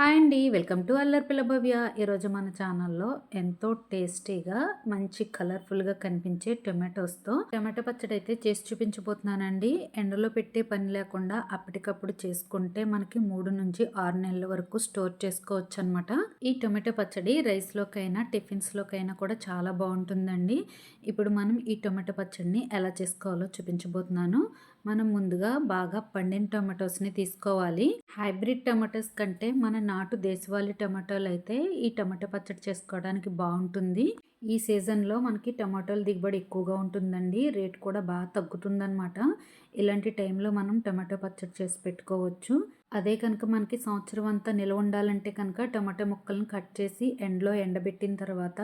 Hi అండి. Welcome to Allari పిల్లభవ్య ఈరోజు మన ఛానల్లో ఎంతో టేస్టీగా మంచి కలర్ఫుల్గా కనిపించే టొమాటోస్తో టొమాటో పచ్చడి అయితే చేసి చూపించబోతున్నానండి. ఎండలో పెట్టే పని లేకుండా అప్పటికప్పుడు చేసుకుంటే మనకి మూడు నుంచి ఆరు నెలల వరకు స్టోర్ చేసుకోవచ్చు అనమాట ఈ టొమాటో పచ్చడి రైస్లోకైనా టిఫిన్స్లోకైనా కూడా చాలా బాగుంటుందండి. ఇప్పుడు మనం ఈ టొమాటో పచ్చడిని ఎలా చేసుకోవాలో చూపించబోతున్నాను. మనం ముందుగా బాగా పండిన టమాటోస్ని తీసుకోవాలి. హైబ్రిడ్ టమాటోస్ కంటే మన నాటు దేశవాళీ టమాటోలు అయితే ఈ టమాటో పచ్చడి చేసుకోవడానికి బాగుంటుంది. ఈ సీజన్లో మనకి టమాటోల దిగుబడి ఎక్కువగా ఉంటుందండి. రేట్ కూడా బాగా తగ్గుతుందనమాట ఇలాంటి టైంలో మనం టమాటో పచ్చడి చేసి పెట్టుకోవచ్చు. అదే కనుక మనకి సంవత్సరం అంతా నిల్వ ఉండాలంటే కనుక టమాటో ముక్కలను కట్ చేసి ఎండలో ఎండబెట్టిన తర్వాత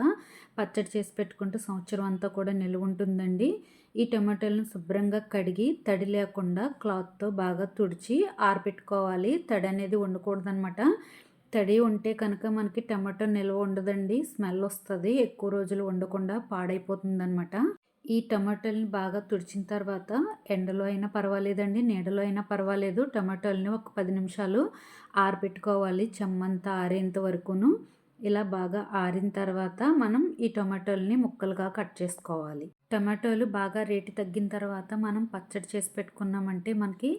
పచ్చడి చేసి పెట్టుకుంటే సంవత్సరం అంతా కూడా నిల్వ ఉంటుందండి. ఈ టమాటాలను శుభ్రంగా కడిగి తడి లేకుండా క్లాత్తో బాగా తుడిచి ఆరబెట్టుకోవాలి తడి అనేది అనమాట తడి ఉంటే కనుక మనకి టమాటో నిల్వ ఉండదండి స్మెల్ వస్తుంది ఎక్కువ రోజులు వండకుండా పాడైపోతుందనమాట ఈ టమాటాలని బాగా తుడిచిన తర్వాత ఎండలో అయినా పర్వాలేదండి నీడలో అయినా పర్వాలేదు. టమాటాలని ఒక పది నిమిషాలు ఆరబెట్టుకోవాలి చెమ్మంతా ఆరేంత వరకును. ఇలా బాగా ఆరిన తర్వాత మనం ఈ టమాటాలని ముక్కలుగా కట్ చేసుకోవాలి. టమాటోలు బాగా రేటు తగ్గిన తర్వాత మనం పచ్చడి చేసి పెట్టుకున్నామంటే మనకి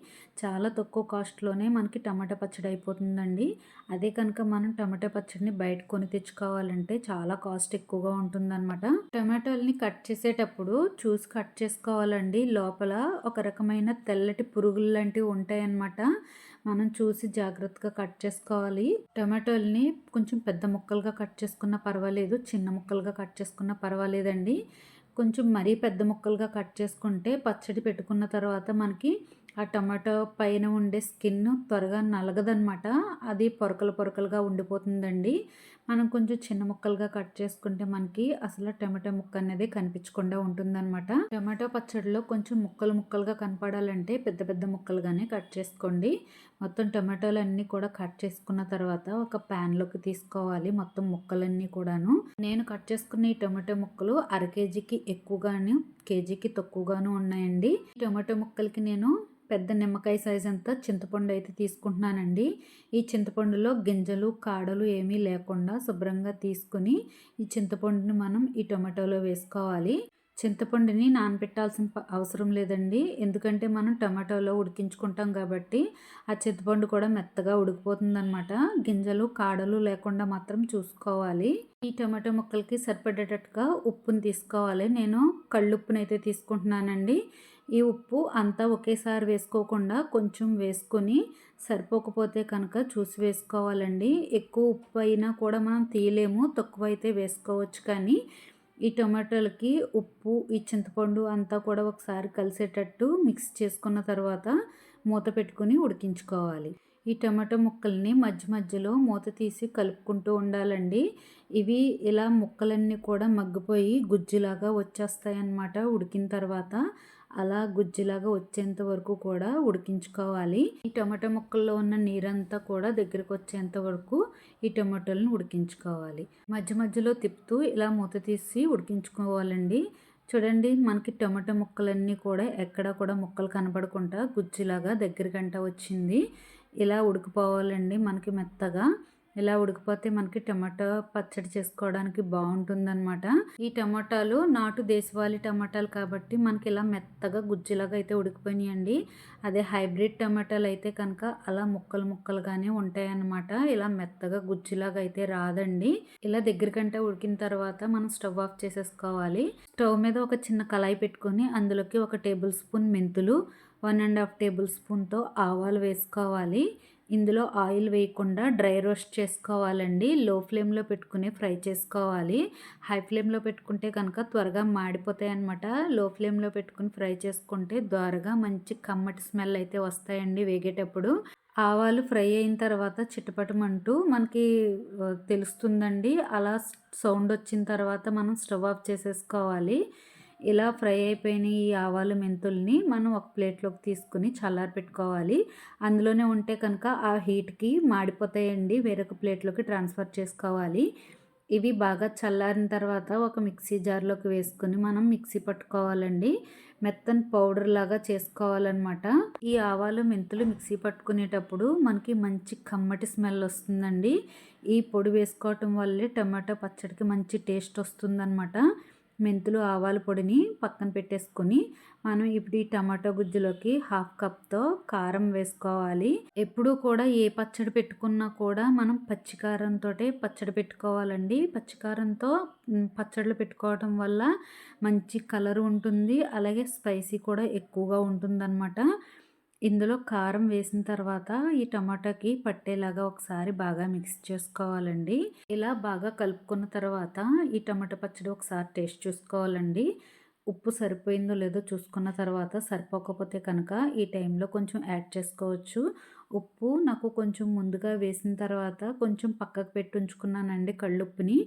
చాలా తక్కువ కాస్ట్లోనే మనకి టమాటా పచ్చడి అయిపోతుందండి. అదే కనుక మనం టమాటా పచ్చడిని బయట కొని తెచ్చుకోవాలంటే చాలా కాస్ట్ ఎక్కువగా ఉంటుందన్నమాట. టమాటోల్ని కట్ చేసేటప్పుడు చూసి కట్ చేసుకోవాలండి. లోపల ఒక రకమైన తెల్లటి పురుగులు లాంటివి ఉంటాయన్నమాట. మనం చూసి జాగ్రత్తగా కట్ చేసుకోవాలి. టమాటోల్ని కొంచెం పెద్ద ముక్కలుగా కట్ చేసుకున్న పర్వాలేదు చిన్న ముక్కలుగా కట్ చేసుకున్న పర్వాలేదండి. కొంచెం మరీ పెద్ద ముక్కలుగా కట్ చేసుకుంటే పచ్చడి పెట్టుకున్న తర్వాత మనకి ఆ టమాటో పైన ఉండే స్కిన్ త్వరగా నలగదనమాట అది పొరకలు పొరకలుగా ఉండిపోతుందండి. మనం కొంచెం చిన్న ముక్కలుగా కట్ చేసుకుంటే మనకి అసలు టమాటో ముక్క అనేది కనిపించకుండా ఉంటుందన్నమాట. టమాటో పచ్చడిలో కొంచెం ముక్కలు ముక్కలుగా కనపడాలంటే పెద్ద పెద్ద ముక్కలుగానే కట్ చేసుకోండి. మొత్తం టమాటోలు అన్నీ కూడా కట్ చేసుకున్న తర్వాత ఒక ప్యాన్లోకి తీసుకోవాలి మొత్తం ముక్కలన్నీ కూడాను. నేను కట్ చేసుకున్న ఈ టమాటో ముక్కలు అర కేజీకి ఎక్కువగాను కేజీకి తక్కువగాను ఉన్నాయండి. టమాటో ముక్కలకి నేను పెద్ద నిమ్మకాయ సైజ్ అంతా చింతపండు అయితే తీసుకుంటున్నానండి. ఈ చింతపండులో గింజలు కాడలు ఏమీ లేకుండా శుభ్రంగా తీసుకుని ఈ చింతపండుని మనం ఈ టొమాటోలో వేసుకోవాలి. చింతపండుని నానబెట్టాల్సిన అవసరం లేదండి. ఎందుకంటే మనం టమాటోలో ఉడికించుకుంటాం కాబట్టి ఆ చింతపండు కూడా మెత్తగా ఉడికిపోతుందనమాట గింజలు కాడలు లేకుండా మాత్రం చూసుకోవాలి. ఈ టమాటో ముక్కలకి సరిపడేటట్టుగా ఉప్పుని తీసుకోవాలి. నేను కళ్ళుప్పునైతే తీసుకుంటున్నానండి. ఈ ఉప్పు అంతా ఒకేసారి వేసుకోకుండా కొంచెం వేసుకొని సరిపోకపోతే కనుక చూసి వేసుకోవాలండి. ఎక్కువ ఉప్పు అయినా కూడా మనం తీయలేము తక్కువ అయితే వేసుకోవచ్చు. కానీ ఈ టొమాటోలకి ఉప్పు ఈ చింతపండు అంతా కూడా ఒకసారి కలిసేటట్టు మిక్స్ చేసుకున్న తర్వాత మూత పెట్టుకుని ఉడికించుకోవాలి. ఈ టమాటో ముక్కల్ని మధ్య మధ్యలో మూత తీసి కలుపుకుంటూ ఉండాలండి. ఇవి ఇలా ముక్కలన్నీ కూడా మగ్గిపోయి గుజ్జులాగా వచ్చేస్తాయి అన్నమాట ఉడికిన తర్వాత. అలా గుజ్జులాగా వచ్చేంత వరకు కూడా ఉడికించుకోవాలి. ఈ టమాటో ముక్కల్లో ఉన్న నీరంతా కూడా దగ్గరకు వచ్చేంత వరకు ఈ టమాటోలను ఉడికించుకోవాలి. మధ్య మధ్యలో తిప్పుతూ ఇలా మూత తీసి ఉడికించుకోవాలండి. చూడండి మనకి టమాటో ముక్కలన్నీ కూడా ఎక్కడ కూడా ముక్కలు కనపడకుండా గుజ్జులాగా దగ్గరికంట వచ్చింది. ఇలా ఉడికిపోవాలండి మనకి మెత్తగా. ఇలా ఉడికిపోతే మనకి టమాటా పచ్చడి చేసుకోవడానికి బాగుంటుందన్నమాట. ఈ టమాటాలు నాటు దేశవాళీ టమాటాలు కాబట్టి మనకి ఇలా మెత్తగా గుజ్జులాగా అయితే ఉడికిపోయినాయండి. అదే హైబ్రిడ్ టమాటాలు అయితే కనుక అలా ముక్కలు ముక్కలుగానే ఉంటాయన్నమాట. ఇలా మెత్తగా గుజ్జులాగా అయితే రాదండి. ఇలా దగ్గరికంటే ఉడికిన తర్వాత మనం స్టవ్ ఆఫ్ చేసేసుకోవాలి. స్టవ్ మీద ఒక చిన్న కళాయి పెట్టుకొని అందులోకి ఒక టేబుల్ స్పూన్ మెంతులు వన్ అండ్ హాఫ్ టేబుల్ స్పూన్తో ఆవాలు వేసుకోవాలి. ఇందులో ఆయిల్ వేయకుండా డ్రై రోస్ట్ చేసుకోవాలండి. లో ఫ్లేమ్లో పెట్టుకుని ఫ్రై చేసుకోవాలి. హై ఫ్లేమ్లో పెట్టుకుంటే కనుక త్వరగా మాడిపోతాయి అనమాట లో ఫ్లేమ్లో పెట్టుకుని ఫ్రై చేసుకుంటే త్వరగా మంచి కమ్మటి స్మెల్ అయితే వస్తాయండి వేగేటప్పుడు. ఆవాలు ఫ్రై అయిన తర్వాత చిట్టపటమంటూ మనకి తెలుస్తుందండి. అలా సౌండ్ వచ్చిన తర్వాత మనం స్టవ్ ఆఫ్ చేసేసుకోవాలి. ఇలా ఫ్రై అయిపోయిన ఈ ఆవాలు మెంతుల్ని మనం ఒక ప్లేట్లోకి తీసుకుని చల్లారి పెట్టుకోవాలి. అందులోనే ఉంటే కనుక ఆ హీట్కి మాడిపోతాయండి. వేరొక ప్లేట్లోకి ట్రాన్స్ఫర్ చేసుకోవాలి. ఇవి బాగా చల్లారిన తర్వాత ఒక మిక్సీ జార్లోకి వేసుకుని మనం మిక్సీ పట్టుకోవాలండి. మెత్తని పౌడర్ లాగా చేసుకోవాలన్నమాట. ఈ ఆవాలు మెంతులు మిక్సీ పట్టుకునేటప్పుడు మనకి మంచి కమ్మటి స్మెల్ వస్తుందండి. ఈ పొడి వేసుకోవటం వల్లే టమాటో పచ్చడికి మంచి టేస్ట్ వస్తుందన్నమాట. మెంతులు ఆవాల పొడిని పక్కన పెట్టేసుకొని మనం ఇప్పుడు ఈ టమాటో గుజ్జులోకి హాఫ్ కప్తో కారం వేసుకోవాలి. ఎప్పుడూ కూడా ఏ పచ్చడి పెట్టుకున్నా కూడా మనం పచ్చికారంతో పచ్చడి పెట్టుకోవాలండి. పచ్చికారంతో పచ్చళ్ళు పెట్టుకోవటం వల్ల మంచి కలర్ ఉంటుంది. అలాగే స్పైసీ కూడా ఎక్కువగా ఉంటుందన్నమాట. ఇందులో కారం వేసిన తర్వాత ఈ టమాటాకి పట్టేలాగా ఒకసారి బాగా మిక్స్ చేసుకోవాలండి. ఇలా బాగా కలుపుకున్న తర్వాత ఈ టమాటా పచ్చడి ఒకసారి టేస్ట్ చూసుకోవాలండి. ఉప్పు సరిపోయిందో లేదో చూసుకున్న తర్వాత సరిపోకపోతే కనుక ఈ టైంలో కొంచెం యాడ్ చేసుకోవచ్చు. ఉప్పు నాకు కొంచెం ముందుగా వేసిన తర్వాత కొంచెం పక్కకు పెట్టి ఉంచుకున్నానండి కళ్ళుప్పుని.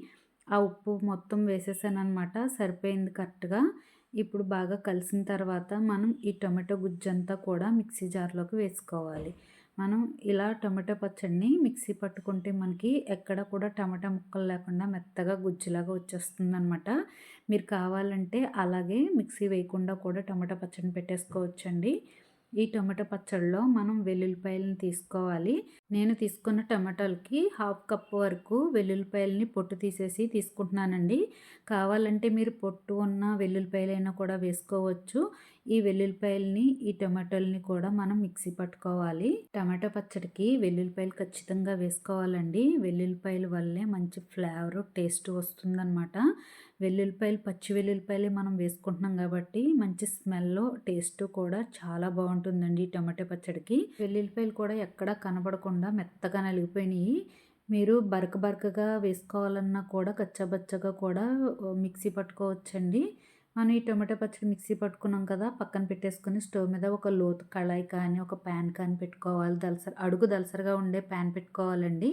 ఆ ఉప్పు మొత్తం వేసేసాను అనమాట సరిపోయింది కరెక్ట్గా. ఇప్పుడు బాగా కలిసిన తర్వాత మనం ఈ టొమాటో గుజ్జంతా కూడా మిక్సీ జార్లోకి వేసుకోవాలి. మనం ఇలా టొమాటో పచ్చడిని మిక్సీ పట్టుకుంటే మనకి ఎక్కడ కూడా టమాటా ముక్కలు లేకుండా మెత్తగా గుజ్జులాగా వచ్చేస్తుంది అనమాట మీరు కావాలంటే అలాగే మిక్సీ వేయకుండా కూడా టమాటా పచ్చడిని పెట్టేసుకోవచ్చండి. ఈ టమాటా పచ్చడిలో మనం వెల్లుల్లిపాయలను తీసుకోవాలి. నేను తీసుకున్న టమాటాలకి హాఫ్ కప్ వరకు వెల్లుల్లిపాయలని పొట్టు తీసేసి తీసుకుంటున్నానండి. కావాలంటే మీరు పొట్టు ఉన్న వెల్లుల్లిపాయలైనా కూడా వేసుకోవచ్చు. ఈ వెల్లుల్లిపాయలని ఈ టమాటాలని కూడా మనం మిక్సీ పట్టుకోవాలి. టమాటా పచ్చడికి వెల్లుల్లిపాయలు ఖచ్చితంగా వేసుకోవాలండి. వెల్లుల్లిపాయల వల్లే మంచి ఫ్లేవర్ టేస్ట్ వస్తుందన్నమాట. వెల్లుల్లిపాయలు పచ్చి వెల్లుల్లిపాయలు మనం వేసుకుంటున్నాం కాబట్టి మంచి స్మెల్ టేస్ట్ కూడా చాలా బాగుంటుందండి టమాటో పచ్చడికి. వెల్లుల్లిపాయలు కూడా ఎక్కడా కనబడకుండా మెత్తగా నలిగిపోయినాయి. మీరు బరక బరకగా వేసుకోవాలన్నా కూడా కచ్చబచ్చగా కూడా మిక్సీ పట్టుకోవచ్చండి. మనం ఈ టొమాటో పచ్చడి మిక్సీ పట్టుకున్నాం కదా పక్కన పెట్టేసుకొని స్టవ్ మీద ఒక లోతు కళాయి కానీ ఒక ప్యాన్ కానీ పెట్టుకోవాలి. దలసరి అడుగు దలసరిగా ఉండే ప్యాన్ పెట్టుకోవాలండి.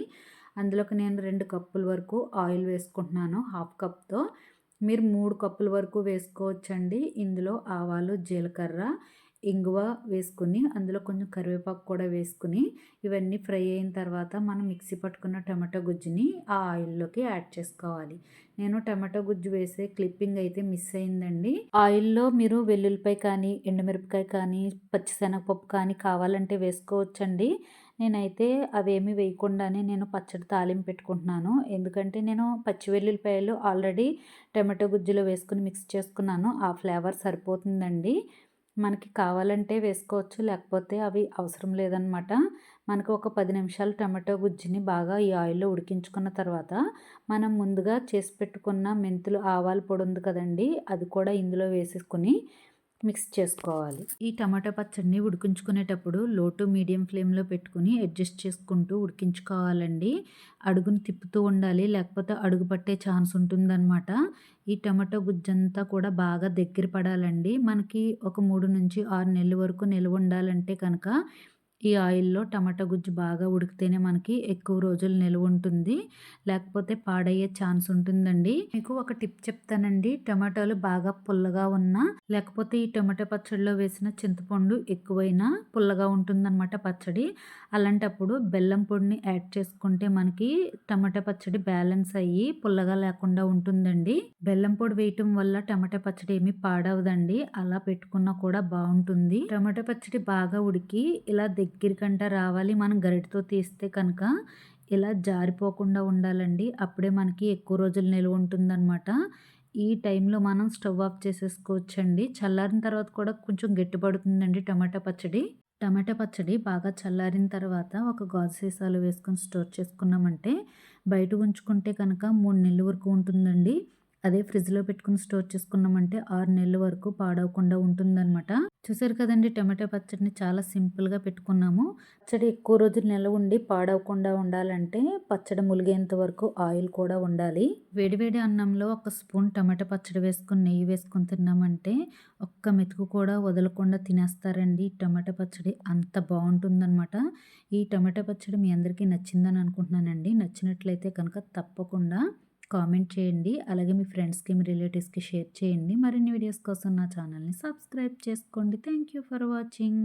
అందులోకి నేను రెండు కప్పుల వరకు ఆయిల్ వేసుకుంటున్నాను హాఫ్ కప్తో. మీరు మూడు కప్పుల వరకు వేసుకోవచ్చండి. ఇందులో ఆవాలు జీలకర్ర ఇంగువ వేసుకుని అందులో కొంచెం కరివేపాకు కూడా వేసుకుని ఇవన్నీ ఫ్రై అయిన తర్వాత మనం మిక్సీ పట్టుకున్న టమాటో గుజ్జుని ఆ ఆయిల్లోకి యాడ్ చేసుకోవాలి. నేను టమాటో గుజ్జు వేసే క్లిప్పింగ్ అయితే మిస్ అయిందండి. ఆయిల్లో మీరు వెల్లుల్లిపాయ కానీ ఎండుమిరపకాయ కానీ పచ్చిశనగపప్పు కానీ కావాలంటే వేసుకోవచ్చండి. నేనైతే అవేమి వేయకుండానే నేను పచ్చడి తాలింపు పెట్టుకుంటున్నాను. ఎందుకంటే నేను పచ్చి వెల్లుల్లిపాయలు ఆల్రెడీ టమాటో గుజ్జులో వేసుకుని మిక్స్ చేసుకున్నాను. ఆ ఫ్లేవర్ సరిపోతుందండి. మనకి కావాలంటే వేసుకోవచ్చు లేకపోతే అవి అవసరం లేదనమాట. మనకు ఒక పది నిమిషాలు టమాటో గుజ్జుని బాగా ఈ ఆయిల్లో ఉడికించుకున్న తర్వాత మనం ముందుగా చేసి పెట్టుకున్న మెంతులు ఆవాల పొడి ఉంది కదండి అది కూడా ఇందులో వేసేసుకొని మిక్స్ చేసుకోవాలి. ఈ టమాటా పచ్చడిని ఉడికించుకునేటప్పుడు లో టు మీడియం ఫ్లేమ్లో పెట్టుకుని అడ్జస్ట్ చేసుకుంటూ ఉడికించుకోవాలండి. అడుగును తిప్పుతూ ఉండాలి లేకపోతే అడుగు పట్టే ఛాన్స్ ఉంటుందన్నమాట. ఈ టమాటో గుజ్జంతా కూడా బాగా దగ్గర పడాలండి. మనకి ఒక మూడు నుంచి ఆరు నెలల వరకు నిల్వ ఉండాలంటే కనుక ఈ ఆయిల్లో టమాటా గుజ్జు బాగా ఉడికితేనే మనకి ఎక్కువ రోజులు నిల్వ ఉంటుంది. లేకపోతే పాడయ్యే ఛాన్స్ ఉంటుందండి. మీకు ఒక టిప్ చెప్తానండి. టమాటాలు బాగా పుల్లగా ఉన్నా లేకపోతే ఈ టమాటా పచ్చడిలో వేసిన చింతపండు ఎక్కువైనా పుల్లగా ఉంటుందన్నమాట పచ్చడి. అలాంటప్పుడు బెల్లం పొడిని యాడ్ చేసుకుంటే మనకి టమాటా పచ్చడి బ్యాలెన్స్ అయ్యి పుల్లగా లేకుండా ఉంటుందండి. బెల్లం పొడి వేయటం వల్ల టమాటా పచ్చడి ఏమి పాడవదండి. అలా పెట్టుకున్నా కూడా బాగుంటుంది. టమాటా పచ్చడి బాగా ఉడికి ఇలా దగ్గరికంట రావాలి. మనం గరిటతో తీస్తే కనుక ఇలా జారిపోకుండా ఉండాలండి. అప్పుడే మనకి ఎక్కువ రోజులు నిల్వ ఉంటుందన్నమాట. ఈ టైంలో మనం స్టవ్ ఆఫ్ చేసేసుకోవచ్చండి. చల్లారిన తర్వాత కూడా కొంచెం గట్టిపడుతుందండి టమాటా పచ్చడి. టమాటా పచ్చడి బాగా చల్లారిన తర్వాత ఒక గాజు సీసాలు వేసుకొని స్టోర్ చేసుకున్నామంటే బయట ఉంచుకుంటే కనుక మూడు నెలల వరకు ఉంటుందండి. అదే ఫ్రిడ్జ్లో పెట్టుకుని స్టోర్ చేసుకున్నామంటే ఆరు నెలల వరకు పాడవకుండా ఉంటుందన్నమాట. చూసారు కదండి టమాటో పచ్చడిని చాలా సింపుల్గా పెట్టుకున్నాము. పచ్చడి ఎక్కువ రోజులు నిల్వ ఉండి పాడవకుండా ఉండాలంటే పచ్చడి ములిగేంత వరకు ఆయిల్ కూడా ఉండాలి. వేడివేడి అన్నంలో ఒక స్పూన్ టమాటో పచ్చడి వేసుకుని నెయ్యి వేసుకొని తిన్నామంటే ఒక్క మెతుకు కూడా వదలకుండా తినేస్తారండి. టమాటో పచ్చడి అంత బాగుంటుందన్నమాట. ఈ టమాటో పచ్చడి మీ అందరికీ నచ్చిందని అనుకుంటున్నానండి. నచ్చినట్లయితే కనుక తప్పకుండా కామెంట్ చేయండి. అలాగే మీ ఫ్రెండ్స్కి మీ రిలేటివ్స్కి షేర్ చేయండి. మరిన్ని వీడియోస్ కోసం నా ఛానల్ని సబ్స్క్రైబ్ చేసుకోండి. Thank you for watching.